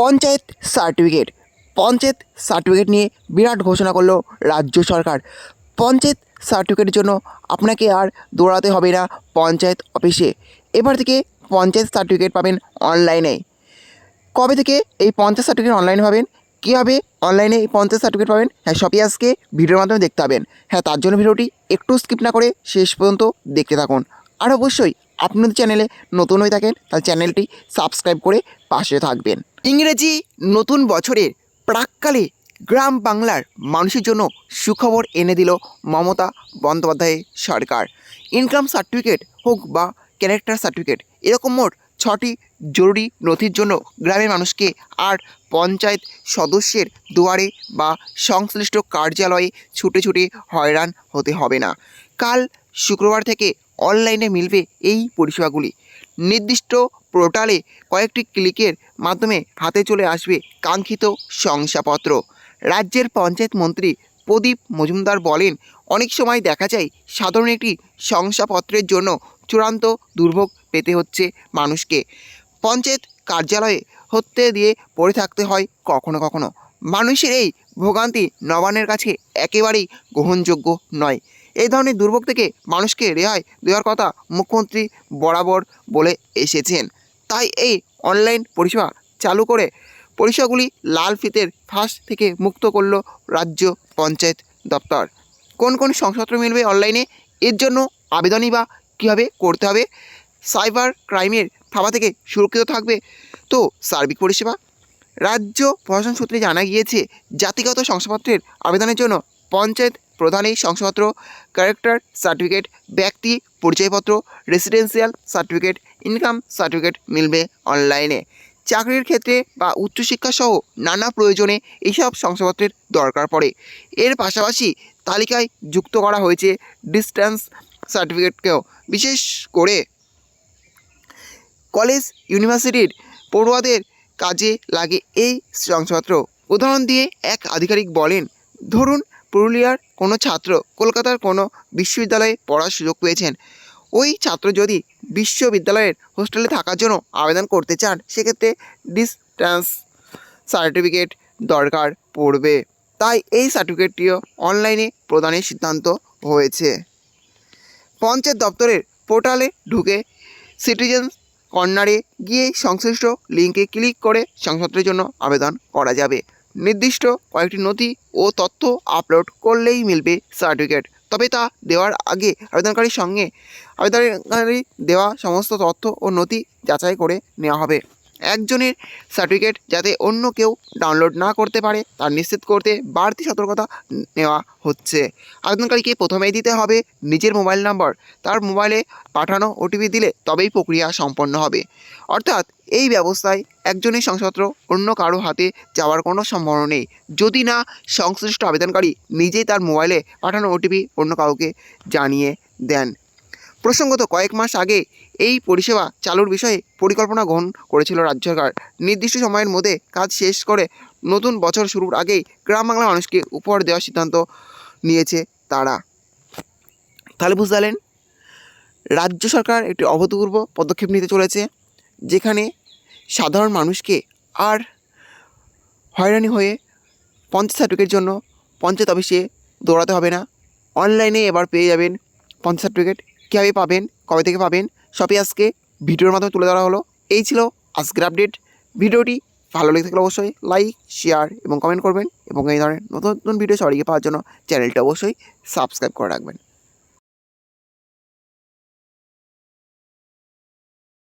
Panchayat certificate. Panchayat certificate নিয়ে বিরাট ঘোষণা করল রাজ্য সরকার। পঞ্চায়েত সার্টিফিকেটের জন্য আপনাকে আর দৌড়াতে হবে না পঞ্চায়েত অফিসে। এবার থেকে পঞ্চায়েত সার্টিফিকেট পাবেন অনলাইনে। কবে থেকে এই পঞ্চায়েত সার্টিফিকেট অনলাইনে পাবেন? কীভাবে অনলাইনে এই পঞ্চায়েত সার্টিফিকেট পাবেন? হ্যাঁ সবই আজকে ভিডিওর মাধ্যমে দেখতে পাবেন। হ্যাঁ তার জন্য ভিডিওটি একটু স্কিপ না করে শেষ পর্যন্ত দেখতে থাকুন। আর অবশ্যই আপনি যদি চ্যানেলে নতুন হয়ে থাকেন, তাহলে চ্যানেলটি সাবস্ক্রাইব করে পাশে থাকবেন। ইংরেজি নতুন বছরের প্রাককালে গ্রাম বাংলার মানুষের জন্য সুখবর এনে দিল মমতা বন্দ্যোপাধ্যায়ের সরকার। ইনকাম সার্টিফিকেট হোক বা ক্যারেক্টার সার্টিফিকেট এরকম মোট ছটি জরুরি নথির জন্য গ্রামের মানুষকে আর পঞ্চায়েত সদস্যের দুয়ারে বা সংশ্লিষ্ট কার্যালয়ে ছুটে ছুটে হয়রান হতে হবে না। কাল শুক্রবার থেকে অনলাইনে মিলবে এই পরিষেবাগুলি। নির্দিষ্ট পোর্টালে কয়েকটি ক্লিকের মাধ্যমে হাতে চলে আসবে কাঙ্ক্ষিত শংসাপত্র। রাজ্যের পঞ্চায়েত মন্ত্রী প্রদীপ মজুমদার বলেন, অনেক সময় দেখা যায় সাধারণ একটি শংসাপত্রের জন্য চূড়ান্ত দুর্ভোগ পেতে হচ্ছে মানুষকে। পঞ্চায়েত কার্যালয়ে হতে দিয়ে পড়ে থাকতে হয় কখনো কখনো। মানুষের এই ভোগান্তি নবানের কাছে একেবারেই গ্রহণযোগ্য নয়। এই ধরনের দুর্ভোগ থেকে মানুষকে রেহাই দেওয়ার কথা মুখ্যমন্ত্রী বরাবর বলে এসেছেন। তাই এই অনলাইন পরিষেবা চালু করে পরিষেবাগুলি লাল ফিতের ফাঁস থেকে মুক্ত করল রাজ্য পঞ্চায়েত দপ্তর। কোন কোন শংসাপত্র মিলবে অনলাইনে, এর জন্য আবেদনই বা কীভাবে করতে হবে? সাইবার ক্রাইমের থাবা থেকে সুরক্ষিত থাকবে তো সার্বিক পরিষেবা? রাজ্য প্রশাসন সূত্রে জানা গিয়েছে, জাতিগত শংসাপত্রের আবেদনের জন্য পঞ্চায়েত প্রধানের শংসাপত্র ক্যারেক্টার সার্টিফিকেট ব্যক্তি পরিচয়পত্র রেসিডেন্সিয়াল সার্টিফিকেট ইনকাম সার্টিফিকেট মিলবে অনলাইনে চাকরির ক্ষেত্রে বা উচ্চশিক্ষা সহ নানা প্রয়োজনে এইসব শংসাপত্রের দরকার পড়ে। এর পাশাপাশি তালিকায় যুক্ত করা হয়েছে ডিস্ট্যান্স সার্টিফিকেটকেও বিশেষ করে কলেজ ইউনিভার্সিটির পড়ুয়াদের কাজে লাগে এই শংসাপত্র। উদাহরণ দিয়ে এক আধিকারিক বলেন, ধরুন পুরুলিয়ার কোনো ছাত্র কলকাতার কোনো বিশ্ববিদ্যালয়ে পড়ার সুযোগ পেয়েছেন। ওই ছাত্র যদি বিশ্ববিদ্যালয়ের হোস্টেলে থাকার জন্য আবেদন করতে চান, সেক্ষেত্রে ডিস্ট্যান্স সার্টিফিকেট দরকার পড়বে। তাই এই সার্টিফিকেটটিও অনলাইনে প্রদানের সিদ্ধান্ত হয়েছে। পঞ্চায়েত দপ্তরের পোর্টালে ঢুকে সিটিজেন কর্নারে গিয়ে সংশ্লিষ্ট লিঙ্কে ক্লিক করে সংসদের জন্য আবেদন করা যাবে। নির্দিষ্ট কয়েকটি নথি ও তথ্য আপলোড করলেই মিলবে সার্টিফিকেট। তবে তা দেওয়ার আগে আবেদনকারীর সঙ্গে আবেদনকারী দেওয়া সমস্ত তথ্য ও নথি যাচাই করে নেওয়া হবে। একজনের সার্টিফিকেট যাতে অন্য কেউ ডাউনলোড না করতে পারে তা নিশ্চিত করতে বাড়তি সতর্কতা নেওয়া হচ্ছে। আবেদনকারীকে প্রথমেই দিতে হবে নিজের মোবাইল নাম্বার। তার মোবাইলে পাঠানো ওটিপি দিলে তবেই প্রক্রিয়া সম্পন্ন হবে। অর্থাৎ এই ব্যবস্থায় একজনের শংসাপত্র অন্য কারও হাতে যাওয়ার কোনো সম্ভাবনা নেই। যদি না, সংশ্লিষ্ট আবেদনকারী নিজেই তার মোবাইলে পাঠানো ওটিপি অন্য কাউকে জানিয়ে দেন। প্রসঙ্গত কয়েক মাস আগে এই পরিষেবা চালুর বিষয়ে পরিকল্পনা গ্রহণ করেছিল রাজ্য সরকার। নির্দিষ্ট সময়ের মধ্যে কাজ শেষ করে নতুন বছর শুরুর আগেই গ্রাম বাংলার মানুষকে উপহার দেওয়ার সিদ্ধান্ত নিয়েছে তারা। তাহলে বুঝতে পারলেন, রাজ্য সরকার একটি অভূতপূর্ব পদক্ষেপ নিতে চলেছে, যেখানে সাধারণ মানুষকে আর হয়রানি হয়ে পঞ্চায়েত সার্টিফিকেট জন্য পঞ্চায়েত অফিসে দৌড়াতে হবে না। অনলাইনে এবার পেয়ে যাবেন পঞ্চায়েত সার্টিফিকেট কীভাবে পাবেন, কবে থেকে পাবেন, সবই আজকে ভিডিওর মাধ্যমে তুলে ধরা হলো। এই ছিল আজকের আপডেট। ভিডিওটি ভালো লেগে থাকলে অবশ্যই লাইক, শেয়ার এবং কমেন্ট করবেন এবং এই ধরনের নতুন নতুন ভিডিও সবাইকে পাওয়ার জন্য চ্যানেলটা অবশ্যই সাবস্ক্রাইব করে রাখবেন।